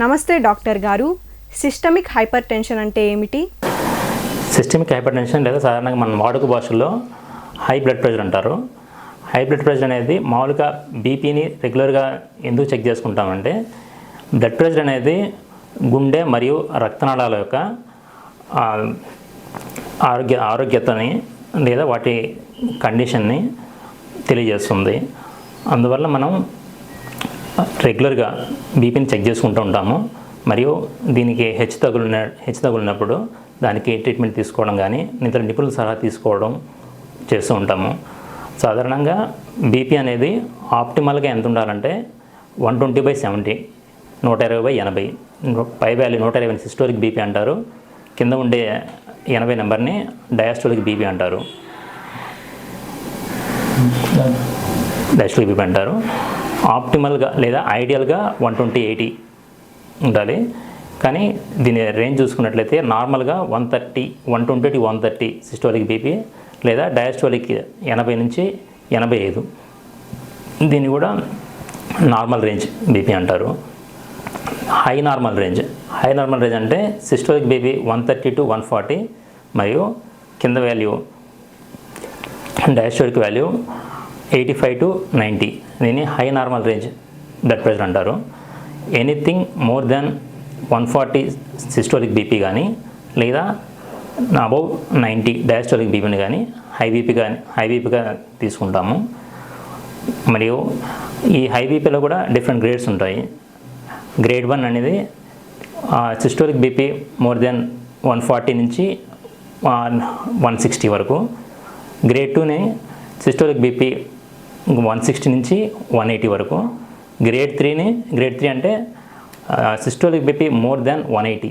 నమస్తే డాక్టర్ గారు. Systemic hyper tension అంటే ఏమిటి? సిస్టమిక్ హైపర్ టెన్షన్ లేదా సాధారణంగా మన వాడుక భాషలో హై బ్లడ్ ప్రెషర్ అంటారు. హై బ్లడ్ ప్రెషర్ అనేది మామూలుగా బీపీని రెగ్యులర్గా ఎందుకు చెక్ చేసుకుంటామంటే బ్లడ్ ప్రెషర్ అనేది గుండె మరియు రక్తనాళాల యొక్క ఆరోగ్య ఆరోగ్యతని లేదా వాటి కండిషన్ని తెలియజేస్తుంది. అందువల్ల మనం రెగ్యులర్గా బీపీని చెక్ చేసుకుంటూ ఉంటాము. మరియు దీనికి హెచ్చు తగులిన హెచ్చు తగులినప్పుడు దానికి ట్రీట్మెంట్ తీసుకోవడం కానీ ఇతర నిపుణుల సలహా తీసుకోవడం చేస్తూ ఉంటాము. సాధారణంగా బీపీ అనేది ఆప్టిమల్గా ఎంత ఉండాలంటే వన్ ట్వంటీ బై సెవెంటీ నూట ఇరవై బై ఎనభై పై వాల్యూ నూట ఇరవై సిస్టోరిక్ బీపీ అంటారు. కింద ఉండే ఎనభై నెంబర్ని డయాస్టోలిక్ బీపీ అంటారు. డయాస్టోలిక్ బీపీ అంటారు. ఆప్టిమల్గా లేదా ఐడియల్గా వన్ ట్వంటీ ఎయిటీ ఉండాలి. కానీ దీని రేంజ్ చూసుకున్నట్లయితే నార్మల్గా one thirty one twenty to one thirty systolic BP లేదా డయాస్టోలిక్ ఎనభై నుంచి ఎనభై ఐదు. దీన్ని కూడా నార్మల్ రేంజ్ బీపీ అంటారు. High normal range high normal range అంటే systolic BP one thirty to one forty మరియు కింద value diastolic value eighty five to ninety దీన్ని high normal range blood pressure అంటారు. Anything more than one forty systolic BP కానీ లేదా above ninety diastolic బీపీని కానీ high BP కానీ high బీపీగా తీసుకుంటాము. మరియు ఈ హై బీపీలో కూడా డిఫరెంట్ గ్రేడ్స్ ఉంటాయి. గ్రేడ్ వన్ అనేది systolic BP more than one forty నుంచి వన్ సిక్స్టీ వరకు. గ్రేడ్ టూని సిస్టోలిక్ బీపీ వన్ సిక్స్టీ నుంచి వన్ ఎయిటీ వరకు. గ్రేడ్ త్రీని గ్రేడ్ త్రీ అంటే systolic BP more than one eighty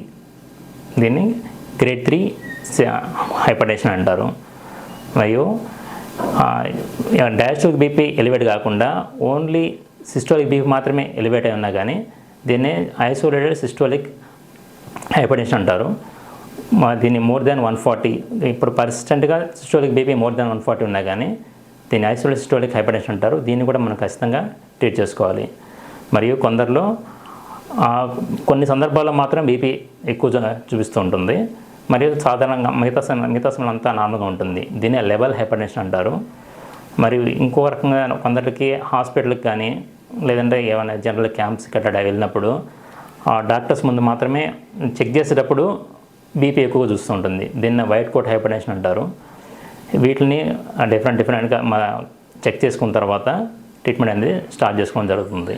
దీన్ని గ్రేడ్ త్రీ హైపర్టెన్షన్ అంటారు. మరియు డయాస్టోలిక్ బీపీ ఎలివేట్ కాకుండా ఓన్లీ సిస్టోలిక్ బీపీ మాత్రమే ఎలివేట్ అయి ఉన్నా కానీ దీన్ని ఐసోలేటెడ్ సిస్టోలిక్ హైపర్టెన్షన్ అంటారు. దీన్ని మోర్ దాన్ వన్ ఫార్టీ ఇప్పుడు పర్సిస్టెంట్గా systolic BP more than one forty ఉన్నా కానీ దీన్ని ఐసోలిస్టోలిక్ హైపర్టెన్షన్ అంటారు. దీన్ని కూడా మనం ఖచ్చితంగా ట్రీట్ చేసుకోవాలి. మరియు కొందరిలో కొన్ని సందర్భాల్లో మాత్రం బీపీ ఎక్కువ చూపిస్తూ ఉంటుంది. మరియు సాధారణంగా మిగతా సమ- మిగతా సమయం అంతా నార్మల్గా ఉంటుంది. దీన్ని లెవెల్ హైపర్టెన్షన్ అంటారు. మరియు ఇంకో రకంగా కొందరికి హాస్పిటల్కి కానీ లేదంటే ఏమైనా జనరల్ క్యాంప్స్ కట్టడా వెళ్ళినప్పుడు ఆ డాక్టర్స్ ముందు మాత్రమే చెక్ చేసేటప్పుడు బీపీ ఎక్కువగా చూస్తూ ఉంటుంది. దీన్ని వైట్ కోట్ హైపర్టెన్షన్ అంటారు. వీటిని డిఫరెంట్ డిఫరెంట్గా మన చెక్ చేసుకున్న తర్వాత ట్రీట్మెంట్ అనేది స్టార్ట్ చేసుకోవడం జరుగుతుంది.